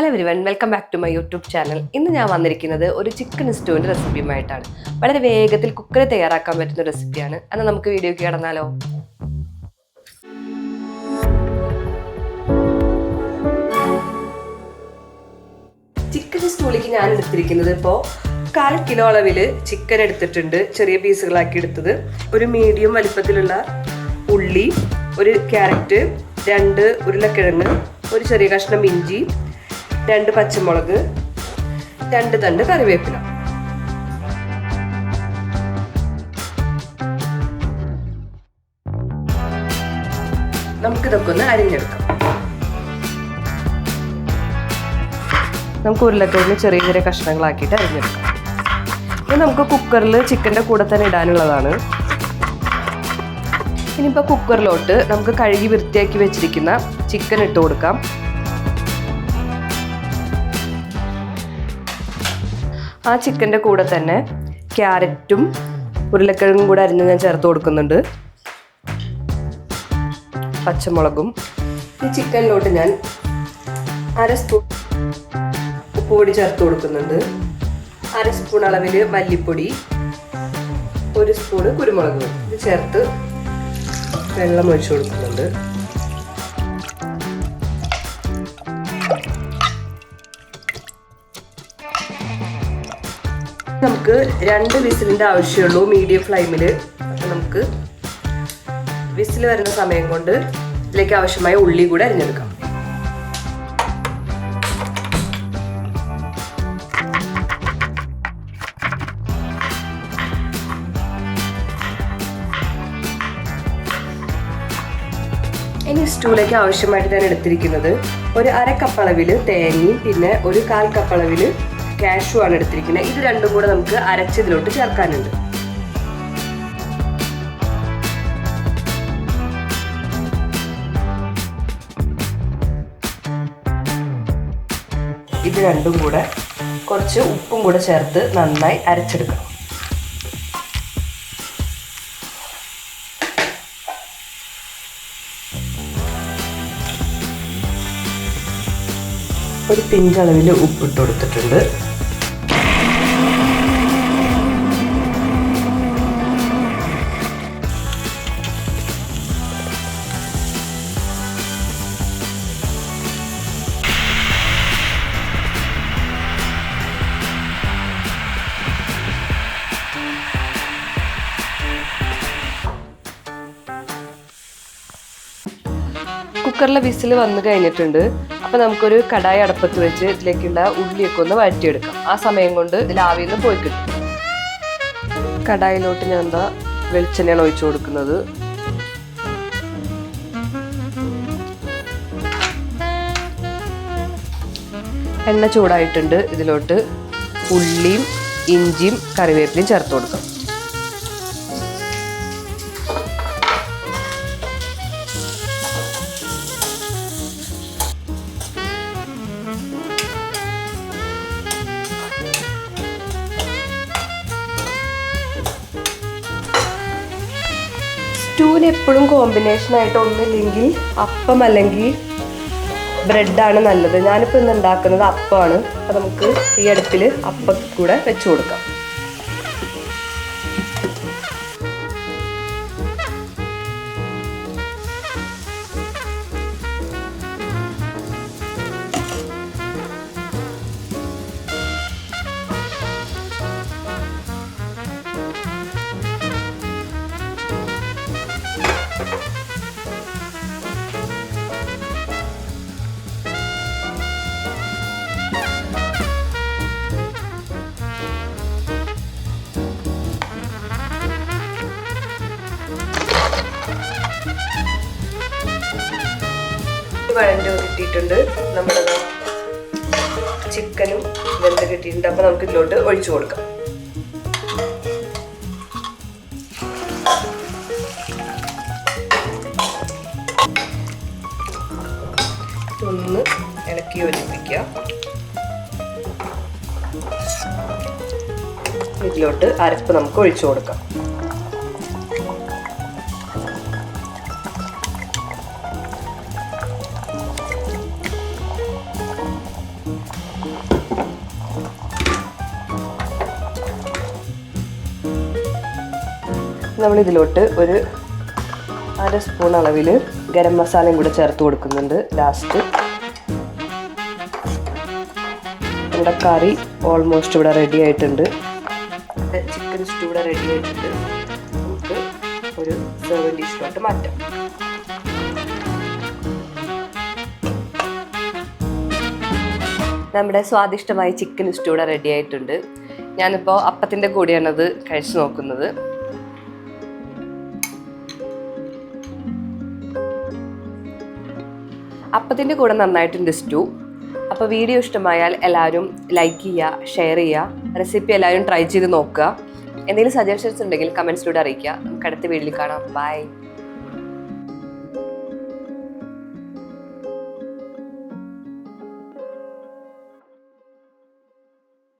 Hello everyone welcome back to my YouTube channel ഇന്ന് ഞാൻ വന്നിരിക്കുന്നത് ഒരു ചിക്കൻ സ്റ്റൂവിന്റെ റെസിപ്പിയുമായിട്ടാണ് വളരെ വേഗത്തിൽ കുക്കറിൽ തയ്യാറാക്കാൻ പറ്റുന്ന റെസിപ്പിയാണ് എന്നാൽ നമുക്ക് വീഡിയോ കിടന്നാലോ? ചിക്കൻ സ്റ്റൂളിക്ക് ഞാൻ എടുത്തിരിക്കുന്നത് ഇപ്പോൾ കാൽ കിലോ അളവിൽ ചിക്കൻ എടുത്തിട്ടുണ്ട് ചെറിയ പീസുകളാക്കി എടുത്തത്. ഒരു മീഡിയം വലിപ്പത്തിലുള്ള ഉള്ളി ഒരു ക്യാരറ്റ് രണ്ട് ഉരുളക്കിഴങ്ങ് ഒരു ചെറിയ കഷ്ണം ഇഞ്ചി രണ്ട് പച്ചമുളക് രണ്ട് തണ്ട് കറിവേപ്പില. നമുക്കിതൊക്കെ ഒന്ന് അരിഞ്ഞെടുക്കാം. നമുക്ക് ഉരുളക്കിഴങ്ങ് ചെറിയ ചെറിയ കഷ്ണങ്ങളാക്കിയിട്ട് അരിഞ്ഞെടുക്കാം. ഇത് നമുക്ക് കുക്കറിൽ ചിക്കന്റെ കൂടെ തന്നെ ഇടാനുള്ളതാണ്. ഇനിയിപ്പോൾ കുക്കറിലോട്ട് നമുക്ക് കഴുകി വൃത്തിയാക്കി വെച്ചിരിക്കുന്ന ചിക്കൻ ഇട്ട് കൊടുക്കാം. ആ ചിക്കന്റെ കൂടെ തന്നെ ക്യാരറ്റും ഉരുളക്കിഴങ്ങും കൂടെ അരിഞ്ഞ് ഞാൻ ചേർത്ത് കൊടുക്കുന്നുണ്ട്. പച്ചമുളകും. ഈ ചിക്കനിലോട്ട് ഞാൻ അര സ്പൂൺ ഉപ്പ് പൊടി ചേർത്ത് കൊടുക്കുന്നുണ്ട്. അര സ്പൂൺ അളവിൽ മല്ലിപ്പൊടി ഒരു സ്പൂണ് കുരുമുളക് ഇത് ചേർത്ത് വെള്ളം ഒഴിച്ചു കൊടുക്കുന്നുണ്ട്. നമുക്ക് രണ്ട് വിസിലിന്റെ ആവശ്യമുള്ളൂ മീഡിയം ഫ്ലെയിമിൽ നമുക്ക് വിസിൽ വരുന്ന സമയം കൊണ്ട് ഇതിലേക്ക് ആവശ്യമായ ഉള്ളി കൂടെ അരിഞ്ഞെടുക്കാം. ഇനി സ്റ്റൂലേക്ക് ആവശ്യമായിട്ട് ഞാൻ എടുത്തിരിക്കുന്നത് ഒരു അര കപ്പ് അളവിൽ തേങ്ങയും പിന്നെ ഒരു കാൽ കപ്പ് അളവിൽ കാഷു ആണ് എടുത്തിരിക്കുന്നത്. ഇത് രണ്ടും കൂടെ നമുക്ക് അരച്ചതിലോട്ട് ചേർക്കാനുണ്ട്. ഇത് രണ്ടും കൂടെ കുറച്ച് ഉപ്പും കൂടെ ചേർത്ത് നന്നായി അരച്ചെടുക്കണം. ഒരു പിഞ്ചളവിൽ ഉപ്പിട്ട് കൊടുത്തിട്ടുണ്ട്. കുക്കറിലെ വിസിൽ വന്നു കഴിഞ്ഞിട്ടുണ്ട്. അപ്പൊ നമുക്കൊരു കടായി അടപ്പത്ത് വെച്ച് ഇതിലേക്കുള്ള ഉള്ളിയൊക്കെ ഒന്ന് വഴറ്റിയെടുക്കാം. ആ സമയം കൊണ്ട് ഇതിൽ പോയി കിട്ടും. കടായിലോട്ട് ഞാൻ എന്താ വെളിച്ചെണ്ണയാണ് ഒഴിച്ചു കൊടുക്കുന്നത്. എണ്ണ ചൂടായിട്ടുണ്ട്. ഇതിലോട്ട് ഉള്ളിയും ഇഞ്ചിയും കറിവേപ്പിലയും ചേർത്ത് കൊടുക്കാം. സ്റ്റൂവിന് എപ്പോഴും കോമ്പിനേഷൻ ആയിട്ട് ഒന്നില്ലെങ്കിൽ അപ്പം അല്ലെങ്കിൽ ബ്രെഡാണ് നല്ലത്. ഞാനിപ്പോൾ ഇന്ന് ഉണ്ടാക്കുന്നത് അപ്പമാണ് അപ്പോൾ നമുക്ക് ഈ അടുപ്പിൽ അപ്പം കൂടെ വെച്ച് കൊടുക്കാം. വഴന്റെ കിട്ടിയിട്ടുണ്ട്. നമ്മുടെ ചിക്കനും വെന്ത് കിട്ടിയിട്ടുണ്ട്. അപ്പോൾ നമുക്ക് ഇതിലോട്ട് ഒഴിച്ചു കൊടുക്കാം. ഒന്ന് ഇളക്കി യോജിപ്പിക്കുക. ഇതിലോട്ട് അരപ്പ് നമുക്ക് ഒഴിച്ചു കൊടുക്കാം. നമ്മൾ ഇതിലോട്ട് ഒരു അര സ്പൂൺ അളവിൽ ഗരം മസാലയും കൂടെ ചേർത്ത് കൊടുക്കുന്നുണ്ട് ലാസ്റ്റ് നമ്മുടെ കറി ഓൾമോസ്റ്റ് ഇവിടെ റെഡി ആയിട്ടുണ്ട്. ചിക്കൻ സ്റ്റൂ ഇവിടെ റെഡി ആയിട്ടുണ്ട്. നമുക്ക് ഒരു സെർവ് ഡിഷിലോട്ട് മാറ്റാം. നമ്മുടെ സ്വാദിഷ്ടമായ ചിക്കൻ സ്റ്റൂടെ റെഡി ആയിട്ടുണ്ട്. ഞാനിപ്പോൾ അപ്പത്തിന്റെ കൂടെയാണത് കഴിച്ചു നോക്കുന്നത്. അപ്പത്തിന്റെ കൂടെ നന്നായിട്ടുണ്ട് സ്റ്റൂ അപ്പോൾ വീഡിയോ ഇഷ്ടമായാൽ എല്ലാവരും ലൈക്ക് ചെയ്യുക ഷെയർ ചെയ്യുക റെസിപ്പി എല്ലാവരും ട്രൈ ചെയ്ത് നോക്കുക. എന്തെങ്കിലും സജഷൻസ് ഉണ്ടെങ്കിൽ കമൻസിലൂടെ അറിയിക്കുക. നമുക്ക് അടുത്ത വീഡിയോയിൽ കാണാം. ബൈ